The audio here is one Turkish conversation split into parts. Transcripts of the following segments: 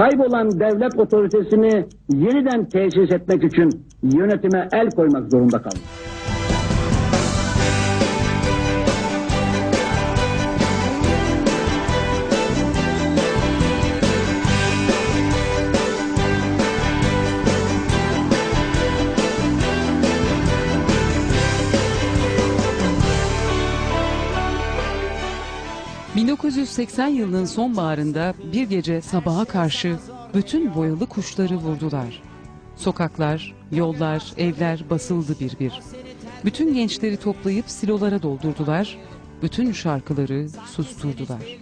kaybolan devlet otoritesini yeniden tesis etmek için yönetime el koymak zorunda kaldı. ...1980 yılının sonbaharında bir gece sabaha karşı bütün boyalı kuşları vurdular. Sokaklar, yollar, evler basıldı bir bir. Bütün gençleri toplayıp silolara doldurdular, bütün şarkıları susturdular.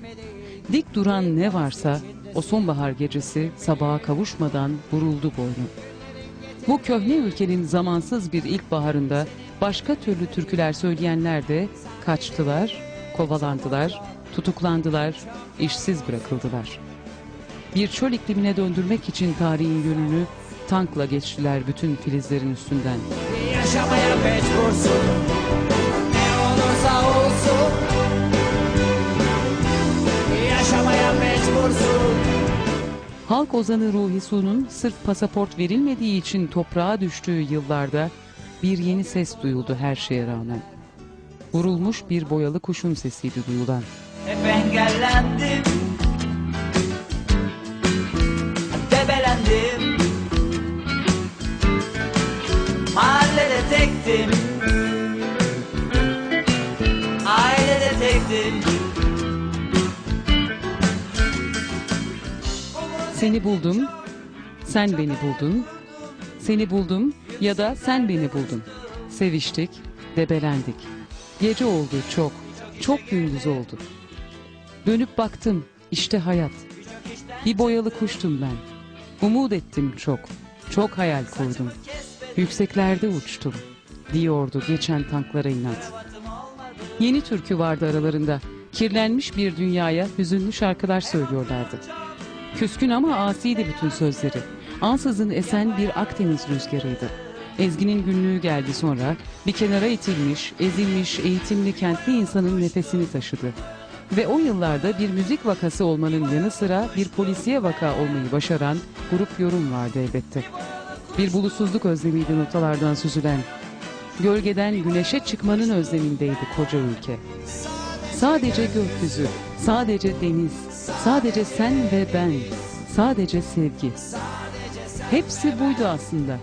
Dik duran ne varsa o sonbahar gecesi sabaha kavuşmadan vuruldu boynu. Bu köhne ülkenin zamansız bir ilkbaharında başka türlü türküler söyleyenler de kaçtılar, kovalandılar, tutuklandılar, işsiz bırakıldılar. Bir çöl iklimine döndürmek için tarihin yönünü tankla geçtiler bütün filizlerin üstünden. Yaşamaya mecbursun Ne olursa olsun Yaşamaya mecbursun Halk ozanı Ruhi Su'nun sırf pasaport verilmediği için toprağa düştüğü yıllarda bir yeni ses duyuldu her şeye rağmen. Vurulmuş bir boyalı kuşun sesiydi duyulan. Hep engellendim Debelendim Mahallede tektim Ailede tektim Seni buldum, sen beni buldun. Seni buldum ya da sen beni buldun. Seviştik, debelendik. Gece oldu çok, çok gündüz oldu. Dönüp baktım, işte hayat. Bir boyalı kuştum ben. Umut ettim çok, çok hayal kurdum. Yükseklerde uçtum, diyordu geçen tanklara inat. Yeni türkü vardı aralarında. Kirlenmiş bir dünyaya hüzünlü şarkılar söylüyorlardı. Küskün ama asiydi bütün sözleri. Ansızın esen bir Akdeniz rüzgarıydı. Ezgi'nin günlüğü geldi sonra bir kenara itilmiş, ezilmiş, eğitimli kentli insanın nefesini taşıdı. Ve o yıllarda bir müzik vakası olmanın yanı sıra bir polisiye vaka olmayı başaran grup yorum vardı elbette. Bir bulutsuzluk özlemiydi notalardan süzülen. Gölgeden güneşe çıkmanın özlemindeydi koca ülke. Sadece gökyüzü, sadece deniz, sadece sen ve ben, sadece sevgi. Hepsi buydu aslında.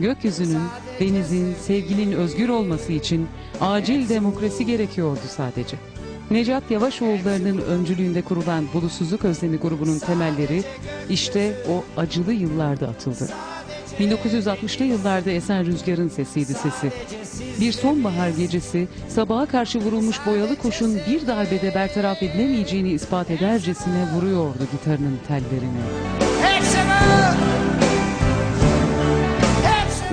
Gökyüzünün, denizin, sevginin özgür olması için acil demokrasi gerekiyordu sadece. Necat Yavaşoğulları'nın öncülüğünde kurulan Bulutsuzluk Özlemi grubunun temelleri işte o acılı yıllarda atıldı. 1960'lı yıllarda esen rüzgarın sesiydi sesi. Bir sonbahar gecesi sabaha karşı vurulmuş boyalı kuşun bir darbede bertaraf edilemeyeceğini ispat edercesine vuruyordu gitarının tellerini.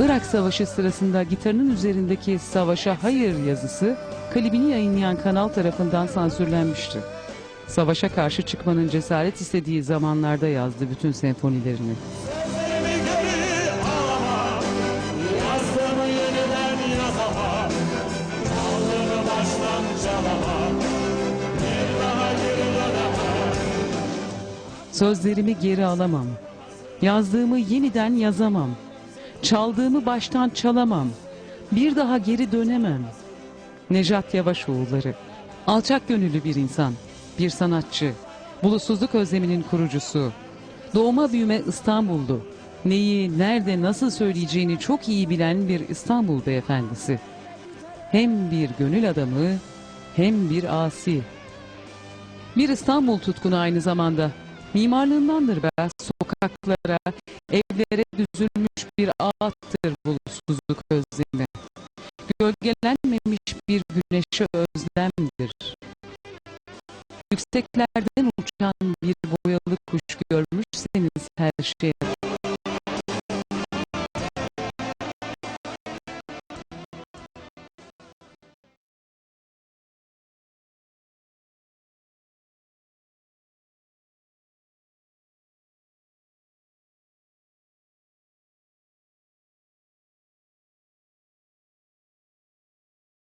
Irak Savaşı sırasında gitarının üzerindeki savaşa hayır yazısı klibini yayınlayan kanal tarafından sansürlenmişti. Savaşa karşı çıkmanın cesaret istediği zamanlarda yazdı bütün senfonilerini. Sözlerimi geri alamam Yazdığımı yeniden yazamam Çaldığımı baştan çalamam Bir daha geri dönemem Nejat Yavaşoğulları. Alçak gönüllü bir insan, bir sanatçı, bulutsuzluk özleminin kurucusu. Doğma büyüme İstanbullu. Neyi, nerede, nasıl söyleyeceğini çok iyi bilen bir İstanbul beyefendisi. Hem bir gönül adamı, hem bir asi. Bir İstanbul tutkunu aynı zamanda. Mimarlığındandır be. Sokaklara, evlere Yükseklerden